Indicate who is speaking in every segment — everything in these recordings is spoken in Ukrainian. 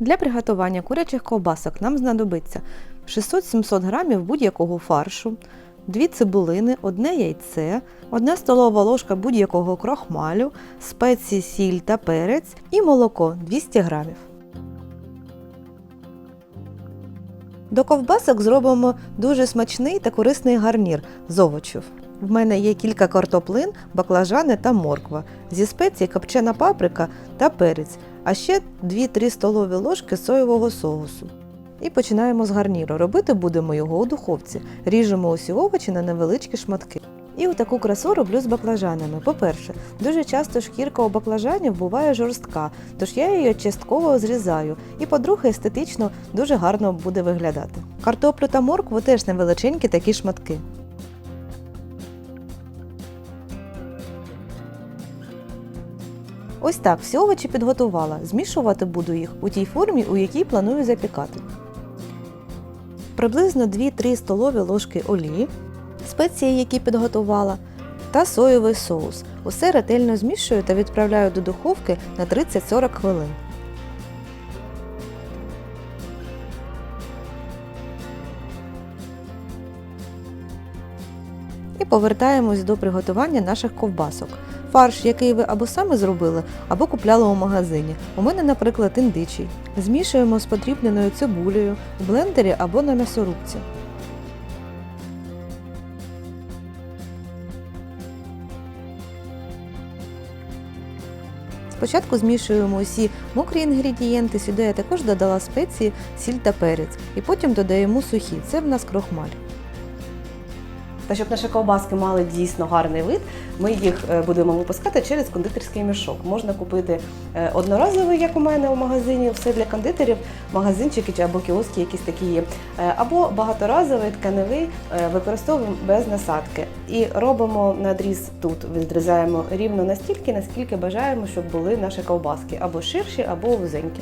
Speaker 1: Для приготування курячих ковбасок нам знадобиться 600-700 г будь-якого фаршу, 2 цибулини, одне яйце, 1 столова ложка будь-якого крохмалю, спеції, сіль та перець і молоко 200 г. До ковбасок зробимо дуже смачний та корисний гарнір з овочів. В мене є кілька картоплин, баклажани та морква. Зі спецій копчена паприка та перець, а ще 2-3 столові ложки соєвого соусу. І починаємо з гарніру. Робити будемо його у духовці. Ріжемо усі овочі на невеличкі шматки. І таку красу роблю з баклажанами. По-перше, дуже часто шкірка у баклажанів буває жорстка, тож я її частково зрізаю. І по-друге, естетично дуже гарно буде виглядати. Картоплю та моркву теж невеличенькі такі шматки. Ось так всі овочі підготувала. Змішувати буду їх у тій формі, у якій планую запікати. Приблизно 2-3 столові ложки олії, спеції, які підготувала, та соєвий соус. Усе ретельно змішую та відправляю до духовки на 30-40 хвилин. І повертаємось до приготування наших ковбасок. Фарш, який ви або саме зробили, або купляли у магазині. У мене, наприклад, індичий. Змішуємо з потрібненою цибулею в блендері або на м'ясорубці. Спочатку змішуємо усі мокрі інгредієнти, сюди я також додала спеції, сіль та перець, і потім додаємо сухі. Це в нас крохмаль.
Speaker 2: Та щоб наші ковбаски мали дійсно гарний вид, ми їх е, будемо випускати через кондитерський мішок. Можна купити е, одноразовий, як у мене у магазині, все для кондитерів, магазинчики чи або кіоски, якісь такі є. Е, Або багаторазовий тканевий використовуємо без насадки. І робимо надріз тут, відрізаємо рівно настільки, наскільки бажаємо, щоб були наші ковбаски або ширші, або вузенькі.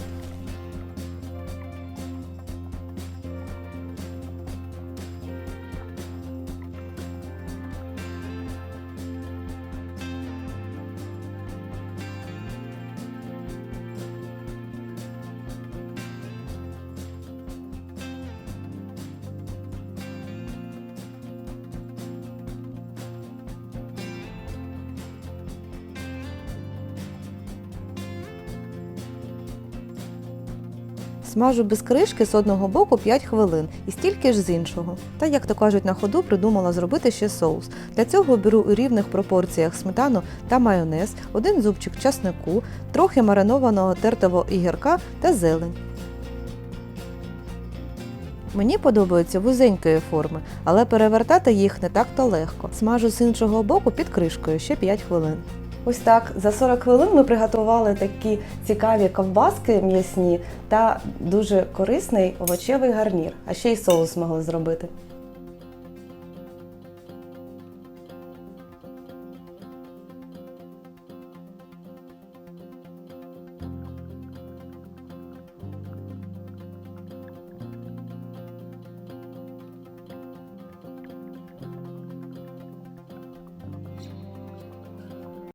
Speaker 1: Смажу без кришки з одного боку 5 хвилин і стільки ж з іншого. Та, як то кажуть на ходу, придумала зробити ще соус. Для цього беру у рівних пропорціях сметану та майонез, один зубчик часнику, трохи маринованого тертого ігірка та зелень. Мені подобаються вузенької форми, але перевертати їх не так-то легко. Смажу з іншого боку під кришкою ще 5 хвилин.
Speaker 2: Ось так за 40 хвилин ми приготували такі цікаві ковбаски м'ясні та дуже корисний овочевий гарнір. А ще й соус змогли зробити.